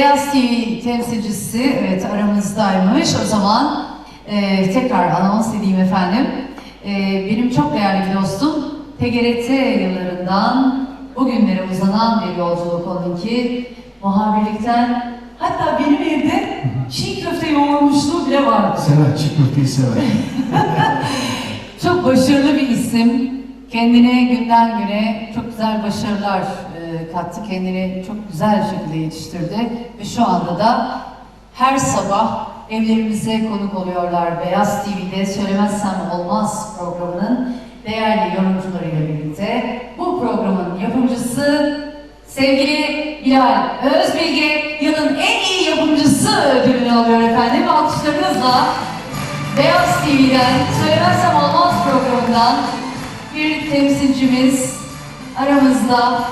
Beyaz TV temsilcisi evet aramızdaymış. O zaman e, tekrar anons edeyim efendim. E, benim çok değerli bir dostum TGRT yıllarından bugünlere uzanan bir yolculuk onunki. Muhabirlikten hatta benim evde çiğ köfte yoğurmuşluğu bile vardı. Sever, çiğ köfteyi sever. Çok başarılı bir isim. Kendine günden güne çok güzel başarılar kattı. Kendini çok güzel şekilde yetiştirdi. Ve şu anda da her sabah evlerimize konuk oluyorlar. Beyaz TV'de Söylemezsem Olmaz programının değerli yorumcularıyla birlikte. Bu programın yapımcısı sevgili Bilal Özbilge yılın en iyi yapımcısı ödülünü alıyor efendim. Alkışlarınızla Beyaz TV'den Söylemezsem Olmaz programından bir temsilcimiz aramızda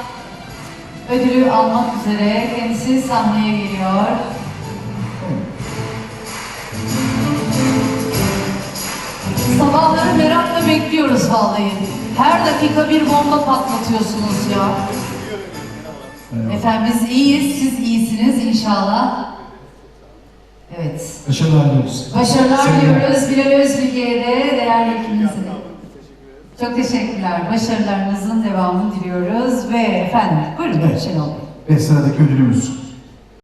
ödülü almak üzere kendisi sahneye geliyor. Sabahları merakla bekliyoruz vallahi. Her dakika bir bomba patlatıyorsunuz ya. Efendim biz iyiyiz, siz iyisiniz inşallah. Evet. Başarılar diliyoruz. Başarılar diliyoruz Bilal Özbilge'ye de değerli ikinize. Çok teşekkürler. Başarılarınızın devamını diliyoruz ve efendim buyurun Evet. Şenol Bey. Ve sıradaki ödülümüz.